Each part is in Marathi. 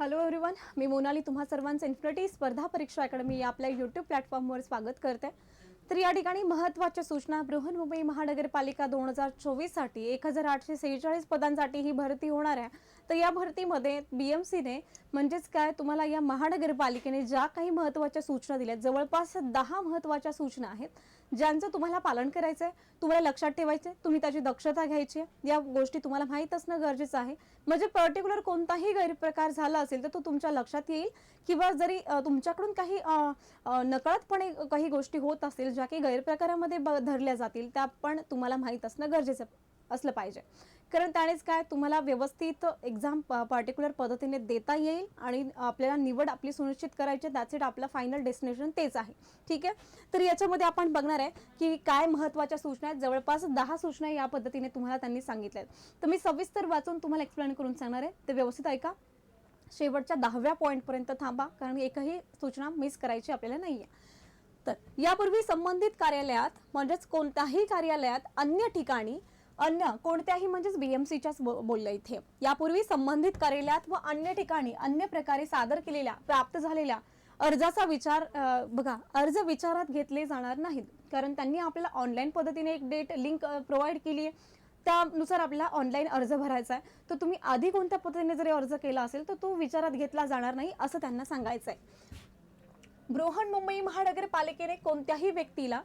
हॅलो एव्हरीवन मी मोनाली. तुम्हा सर्वांचं इन्फिनिटी स्पर्धा परीक्षा अकॅडमी या आपल्या यूट्यूब प्लॅटफॉर्मवर स्वागत करते. तर या ठिकाणी महत्त्वाच्या सूचना. बृहन्मुंबई महानगरपालिका दोन हजार चोवीससाठी एक हजार आठशे सेहेचाळीस पदांसाठी ही भरती होणार आहे. तर या भरतीमध्ये बी एम सीने म्हणजेच काय? तुम्हाला या महानगरपालिकेने ज्या काही महत्त्वाच्या सूचना दिल्या आहेत, जवळपास दहा महत्त्वाच्या सूचना आहेत ज्यांचं तुम्हाला पालन करायचं आहे तुम्हाला लक्षात ठेवायचं आहे तुम्ही त्याची दक्षता घ्यायची आहे या गोष्टी तुम्हाला माहीत असणं गरजेचं आहे. म्हणजे पर्टिक्युलर कोणताही गैरप्रकार झाला असेल तर तो तुमच्या लक्षात येईल. किंवा जरी तुमच्याकडून काही नकळतपणे काही गोष्टी होत असतील ज्या काही गैरप्रकारामध्ये ब- धरल्या जातील त्या पण तुम्हाला माहीत असणं गरजेचं असलं पाहिजे. कारण त्यानेच काय तुम्हाला व्यवस्थित एक्झाम पर्टिक्युलर पद्धतीने देता येईल आणि आपल्याला निवड आपली सुनिश्चित करायची दॅट्स इट आपलं फायनल डेस्टिनेशन तेच आहे. ठीक आहे? तर याच्यामध्ये आपण बघणार आहे की काय महत्त्वाच्या सूचना आहेत. जवळपास दहा सूचना या पद्धतीने तुम्हाला त्यांनी सांगितल्या आहेत. तर मी सविस्तर वाचून तुम्हाला एक्सप्लेन करून सांगणार आहे. ते व्यवस्थित ऐका. शेवटच्या दहाव्या पॉईंटपर्यंत थांबा कारण एकही सूचना मिस करायची आपल्याला नाही आहे तर यापूर्वी संबंधित कार्यालयात म्हणजेच कोणत्याही कार्यालयात अन्य ठिकाणी अन्य कोणत्याही म्हणजेच बीएमसीच्याच बोललं इथे. यापूर्वी संबंधित कार्यालयात व अन्य ठिकाणी अन्य प्रकारे सादर केलेल्या प्राप्त झालेल्या अर्जाचा विचार बघा अर्ज विचारात घेतले जाणार नाहीत. कारण त्यांनी आपल्याला ऑनलाईन पद्धतीने एक डेट लिंक प्रोव्हाइड केली आहे. त्यानुसार आपल्याला ऑनलाईन अर्ज भरायचा आहे. तर तुम्ही आधी कोणत्या पद्धतीने जरी अर्ज केला असेल तर तो विचारात घेतला जाणार नाही असं त्यांना सांगायचं आहे बृहन्मुंबई महानगरपालिकेने कोणत्याही व्यक्तीला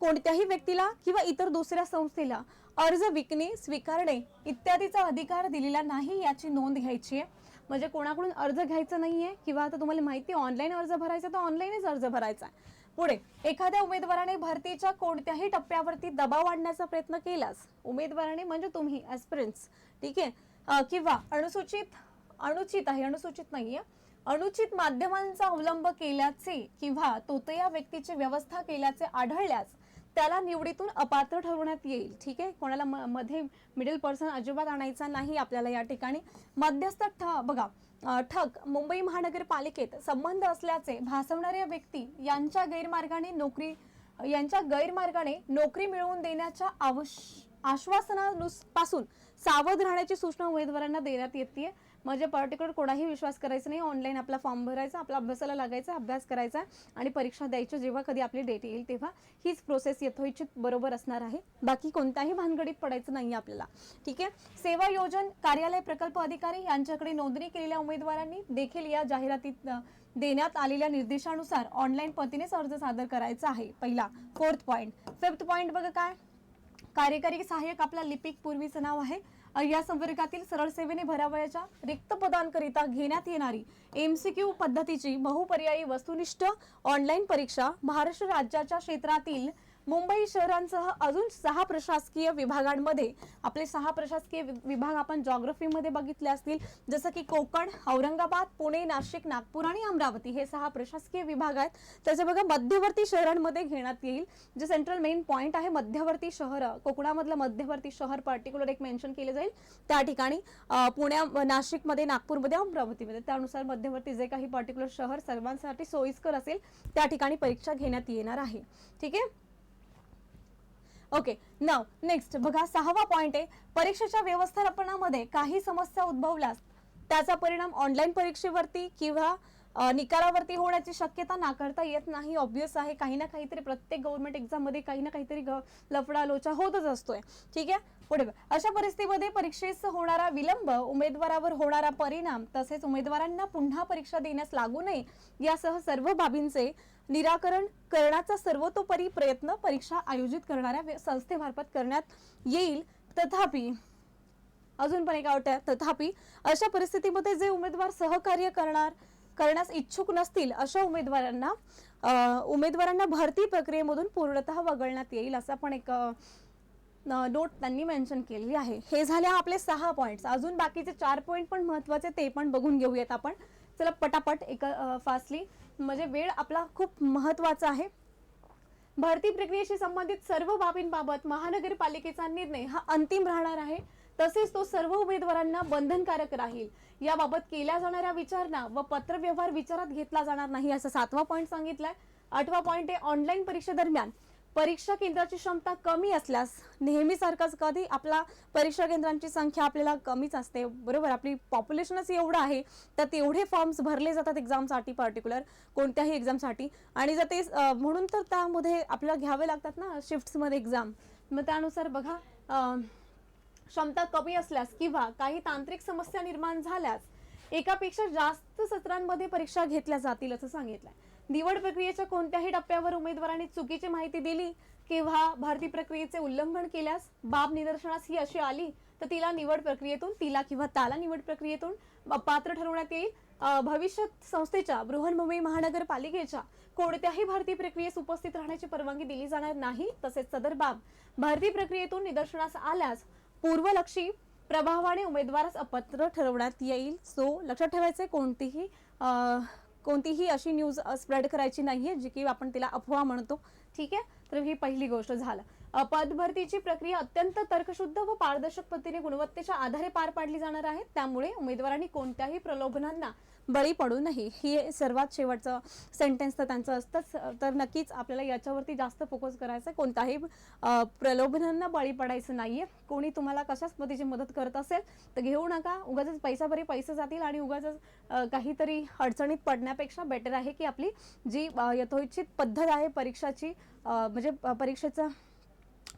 कोणत्याही व्यक्तीला किंवा इतर दुसऱ्या संस्थेला अर्ज विकणे स्वीकारणे इत्यादीचा अधिकार दिलेला नाही याची नोंद घ्यायची आहे. म्हणजे कोणाकडून अर्ज घ्यायचा आहे किंवा आता तुम्हाला माहिती ऑनलाईन अर्ज भरायचा तर ऑनलाईनच अर्ज भरायचा आहे. पुढे एखाद्या उमेदवाराने भरतीच्या कोणत्याही टप्प्यावरती दबाव आणण्याचा प्रयत्न केलास. उमेदवाराने म्हणजे तुम्ही ऍस्पिरन्स ठीक आहे? किंवा अनुसूचित अनुचित आहे अनुसूचित नाही आहे अनुचित माध्यमांचा अवलंब केल्याचे किंवा तोतया व्यक्तीची व्यवस्था केल्याचे आढळल्यास त्याला निवडीतून अपात्र ठरवण्यात येईल. ठीक आहे? कोणाला म- मध्ये मिडल पर्सन अजिबात आणायचा नाही आपल्याला या ठिकाणी. मध्यस्थ ठ बघा ठक ठग मुंबई महानगरपालिकेत संबंध असल्याचे भासवणाऱ्या व्यक्ती यांच्या गैरमार्गाने नोकरी यांच्या गैरमार्गाने नोकरी मिळवून देण्याच्या आवश्य आश्वासनापासून सावध राहण्याची सूचना उमेदवारांना देण्यात येते म्हणजे पर्टिक्युलर कोणाही विश्वास करायचा नाही. ऑनलाईन आपला फॉर्म भरायचा आपला अभ्यासाला लागायचा अभ्यास करायचा आणि परीक्षा द्यायची जेव्हा कधी आपली डेट येईल तेव्हा हीच प्रोसेस यथोचित बरोबर असणार आहे. बाकी कोणत्याही भानगडीत पडायचं नाही आपल्याला. ठीक आहे? सेवा योजन कार्यालय प्रकल्प अधिकारी यांच्याकडे नोंदणी केलेल्या उमेदवारांनी देखील या जाहिरातीत देण्यात आलेल्या निर्देशानुसार ऑनलाईन पद्धतीनेच अर्ज सादर करायचा आहे. पहिला फोर्थ पॉईंट फिफ्थ पॉईंट बघा काय? कार्यकारी सहाय्यक आपला लिपिक पूर्वीचं नाव आहे. या संवर्गातील सरळ सेवेने भरावयाच्या रिक्त पदांकरिता घेण्यात येणारी एमसीक्यू पद्धतीची बहुपर्यायी वस्तुनिष्ठ ऑनलाईन परीक्षा महाराष्ट्र राज्याच्या क्षेत्रातील मुंबई शहरांसह अजून सहा प्रशासकीय विभागांमध्ये आपले सहा प्रशासकीय वि- विभाग आपण जॉग्रफीमध्ये बघितले असतील जसं की कोकण औरंगाबाद पुणे नाशिक नागपूर आणि अमरावती हे सहा प्रशासकीय विभाग आहेत. त्याचे बघा मध्यवर्ती शहरांमध्ये घेण्यात येईल. जे सेंट्रल मेन पॉईंट आहे मध्यवर्ती शहर कोकणामधलं मध्यवर्ती शहर पर्टिक्युलर एक मेन्शन केले जाईल. त्या ठिकाणी पुण्या नाशिकमध्ये नागपूरमध्ये अमरावतीमध्ये. त्यानुसार मध्यवर्ती जे काही पर्टिक्युलर शहर सर्वांसाठी सोयीस्कर असेल त्या ठिकाणी परीक्षा घेण्यात येणार आहे. ठीक आहे? ओके नाव नेक्स्ट बघा सहावा पॉइंट आहे परीक्षेच्या व्यवस्थापनामध्ये काही समस्या उद्भवल्यास त्याचा परिणाम ऑनलाईन परीक्षेवरती किंवा निकालावरती होण्याची शक्यता नाकारता येत नाही. ऑब्विस आहे काही ना काहीतरी प्रत्येक गव्हर्नमेंट एक्झाममध्ये काही ना काहीतरी ग- लफडा लोचा होतच असतोय. ठीक आहे? पुढे अशा परिस्थितीमध्ये परीक्षेस होणारा विलंब उमेदवारावर होणारा परिणाम तसेच उमेदवारांना पुन्हा परीक्षा देण्यास लागू नये यासह सर्व बाबींचे निराकरण करण्याचा सर्वतोपरी प्रयत्न परीक्षा आयोजित करणाऱ्या संस्थेमार्फत करण्यात येईल. तथापि अजून पण एक अट आहे. तथापि अशा परिस्थितीमध्ये जे उमेदवार सहकार्य करणार करण्यास इच्छुक नसतील अशा उमेदवारांना उमेदवारांना भरती प्रक्रियेमधून पूर्णतः वगळण्यात येईल असा पण एक नोट त्यांनी मेन्शन केलेली आहे. हे झाले आपले सहा पॉईंट्स अजून बाकीचे चार पॉईंट पण महत्त्वाचे ते पण बघून घेऊयात आपण. चला पटापट एक फास्टली म्हणजे वेळ आपला खूप महत्त्वाचा आहे. भरती प्रक्रियेशी संबंधित सर्व बाबींबाबत महानगरपालिकेचा निर्णय हा अंतिम राहणार आहे. तसेच तो सर्व उमेदवारांना बंधनकारक राहील. याबाबत केल्या जाणाऱ्या विचारणा व पत्रव्यवहार विचारात घेतला जाणार नाही असं सातवा पॉईंट सांगितलाय. आठवा पॉईंट आहे ऑनलाईन परीक्षेदरम्यान. परीक्षा केंद्राची क्षमता कमी असल्यास नेहमीसारखाच कधी आपला परीक्षा केंद्रांची संख्या आपल्याला कमीच असते. बरोबर आपली पॉप्युलेशनच एवढं आहे तर तेवढे फॉर्म्स भरले जातात एक्झामसाठी पर्टिक्युलर कोणत्याही एक्झामसाठी आणि जर ते म्हणून तर त्यामध्ये आपल्याला घ्यावे लागतात ना शिफ्ट्समध्ये एक्झाम मग त्यानुसार बघा क्षमता कमी असल्यास किंवा काही तांत्रिक समस्या निर्माण झाल्यास एकापेक्षा जास्त सत्रांमध्ये परीक्षा घेतल्या जातील असं सांगितलंय. निवड प्रक्रियेच्या कोणत्याही टप्प्यावर उमेदवारांनी चुकीची माहिती दिली किंवा भरती प्रक्रियेचे उल्लंघन केल्यास बाब निदर्शनास ही अशी आली तर तिला निवड प्रक्रियेतून तिला किंवा त्याला निवड प्रक्रियेतून पात्र ठरवण्यात येईल. भविष्यात संस्थेच्या बृहन्मुंबई महानगरपालिकेच्या कोणत्याही भरती प्रक्रियेस उपस्थित राहण्याची परवानगी दिली जाणार नाही तसेच सदर बाब भरती प्रक्रियेतून निदर्शनास आल्यास पूर्वलक्षी प्रभावाने उमेदवारास अपात्र ठरवण्यात येईल. सो लक्षात ठेवायचे कोणतीही कोणतीही अशी न्यूज स्प्रेड करायची नाही आहे जी की आपण तिला अफवा म्हणतो. ठीक आहे? तर ही पहिली गोष्ट झालं. पदभरतीची प्रक्रिया अत्यंत तर्कशुद्ध व पारदर्शक पद्धतीने गुणवत्तेच्या आधारे पार पाडली जाणार आहे. त्यामुळे उमेदवारांनी कोणत्याही प्रलोभनांना बळी पडू नये. ही सर्वात शेवटचं सेंटेन्स तर त्यांचं असतंच. तर नक्कीच आपल्याला याच्यावरती जास्त फोकस करायचं आहे कोणत्याही प्रलोभनांना बळी पडायचं नाहीये. कोणी तुम्हाला कशाच पद्धतीची मदत करत असेल तर घेऊ नका. उगाच पैसा बरे पैसे जातील आणि उगाच काहीतरी अडचणीत पडण्यापेक्षा बेटर आहे की आपली जी यथोचित पद्धत आहे परीक्षाची म्हणजे परीक्षेचं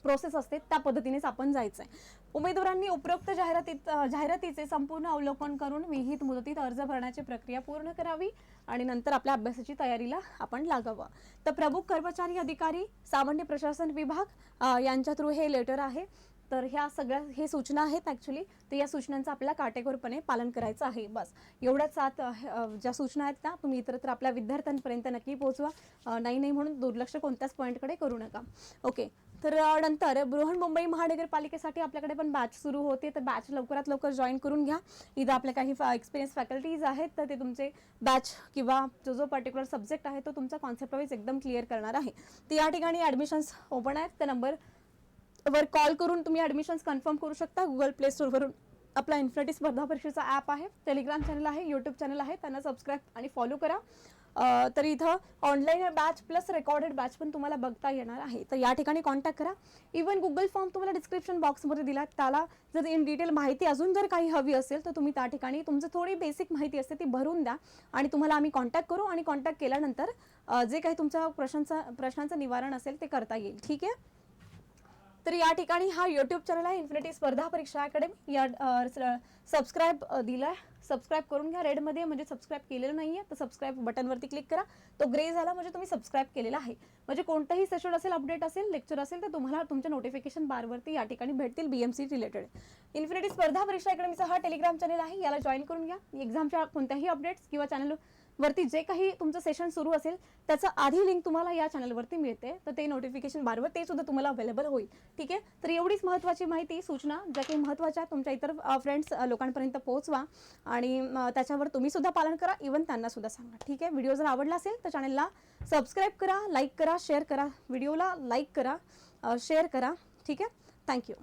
प्रोसेस असते त्या पद्धतीनेच आपण जायचं आहे उमेदवारांनी उपरोक्त जाहिरातीत जाहिरातीचे संपूर्ण अवलोकन करून विहित मुदतीत अर्ज भरण्याची प्रक्रिया पूर्ण करावी आणि नंतर आपल्या अभ्यासाची तयारीला आपण लागावं. तर प्रमुख कर्मचारी अधिकारी सामान्य प्रशासन विभाग यांच्या थ्रू हे लेटर आहे. तर ह्या सगळ्या हे सूचना आहेत ॲक्च्युली तर या सूचनांचं आपल्याला काटेकोरपणे पालन करायचं आहे. बस. एवढ्याच सात ज्या सूचना आहेत त्या तुम्ही इतरत्र आपल्या विद्यार्थ्यांपर्यंत नक्की पोहोचवा. नाही नाही म्हणून दुर्लक्ष कोणत्याच पॉईंटकडे करू नका. ओके तर नंतर नंतर बृहन्मुंबई महानगरपालिकेसाठी आपल्याकडे पण बॅच सुरू होते. तर बॅच लवकरात लवकर जॉईन करून घ्या. इथं आपल्या काही एक्सपिरियन्स फॅकल्टीज आहेत. तर ते तुमचे बॅच किंवा जो जो पर्टिक्युलर सब्जेक्ट आहे तो तुमचा कॉन्सेप्ट वाईज एकदम क्लिअर करणार आहे. तर या ठिकाणी ॲडमिशन्स ओपन आहेत. तर नंबर वर कॉल करून तुम्ही ॲडमिशन्स कन्फर्म करू शकता. गुगल प्ले स्टोरवरून आपला इन्फिनिटी स्पर्धा परीक्षेचा ॲप आहे. टेलिग्राम चॅनल आहे यूट्यूब चॅनल आहे. त्यांना सबस्क्राईब आणि फॉलो करा. तर इथं online batch plus recorded batch पण तुम्हाला बघता येणार आहे. तर या ठिकाणी कॉन्टॅक्ट करा. इवन गुगल फॉर्म तुम्हाला डिस्क्रिप्शन बॉक्समध्ये दिला. त्याला जर इन डिटेल माहिती अजून जर काही हवी असेल तर तुम्ही त्या ठिकाणी तुमचं थोडी बेसिक माहिती असते ती भरून द्या. आणि तुम्हाला आम्ही कॉन्टॅक्ट करू आणि कॉन्टॅक्ट केल्यानंतर जे काही तुमच्या प्रश्नांचा प्रश्नांचं निवारण असेल ते करता येईल. ठीक आहे? तर या ठिकाणी हा यूट्यूब चॅनल आहे इन्फिनिटी स्पर्धा परीक्षा अकॅडमी या सबस्क्राईब दिलाय. सबस्क्राईब करून घ्या रेडमध्ये म्हणजे सबस्क्राईब केलेलं नाही आहे तर सबस्क्राईब बटनवरती क्लिक करा. तो ग्रे झाला म्हणजे तुम्ही सबस्क्राईब केलेला आहे. म्हणजे कोणतंही सेशन असेल अपडेट असेल लेक्चर असेल तर तुम्हाला तुमच्या नोटिफिकेशन बारवरती या ठिकाणी भेटतील B M C related infinity स्पर्धा परीक्षा अकॅडमीचा हा टेलिग्राम चॅनल आहे. याला जॉईन करून घ्या. एक्झामच्या कोणत्याही अपडेट्स किंवा चॅनल वरती जे काही तुमचं सेशन सुरू असेल त्याचं आधी लिंक तुम्हाला या चॅनलवरती मिळते. तर ते नोटिफिकेशन बारवर ते सुद्धा तुम्हाला अवेलेबल होईल. ठीक आहे? तर एवढीच महत्त्वाची माहिती सूचना ज्या काही महत्त्वाच्या तुमच्या इतर फ्रेंड्स लोकांपर्यंत पोहोचवा. आणि त्याच्यावर तुम्ही सुद्धा पालन करा. इवन त्यांना सुद्धा सांगा. ठीक आहे? व्हिडिओ जर आवडला असेल तर चॅनलला सबस्क्राईब करा लाईक करा शेअर करा. व्हिडिओला लाईक करा शेअर करा. ठीक आहे? थँक्यू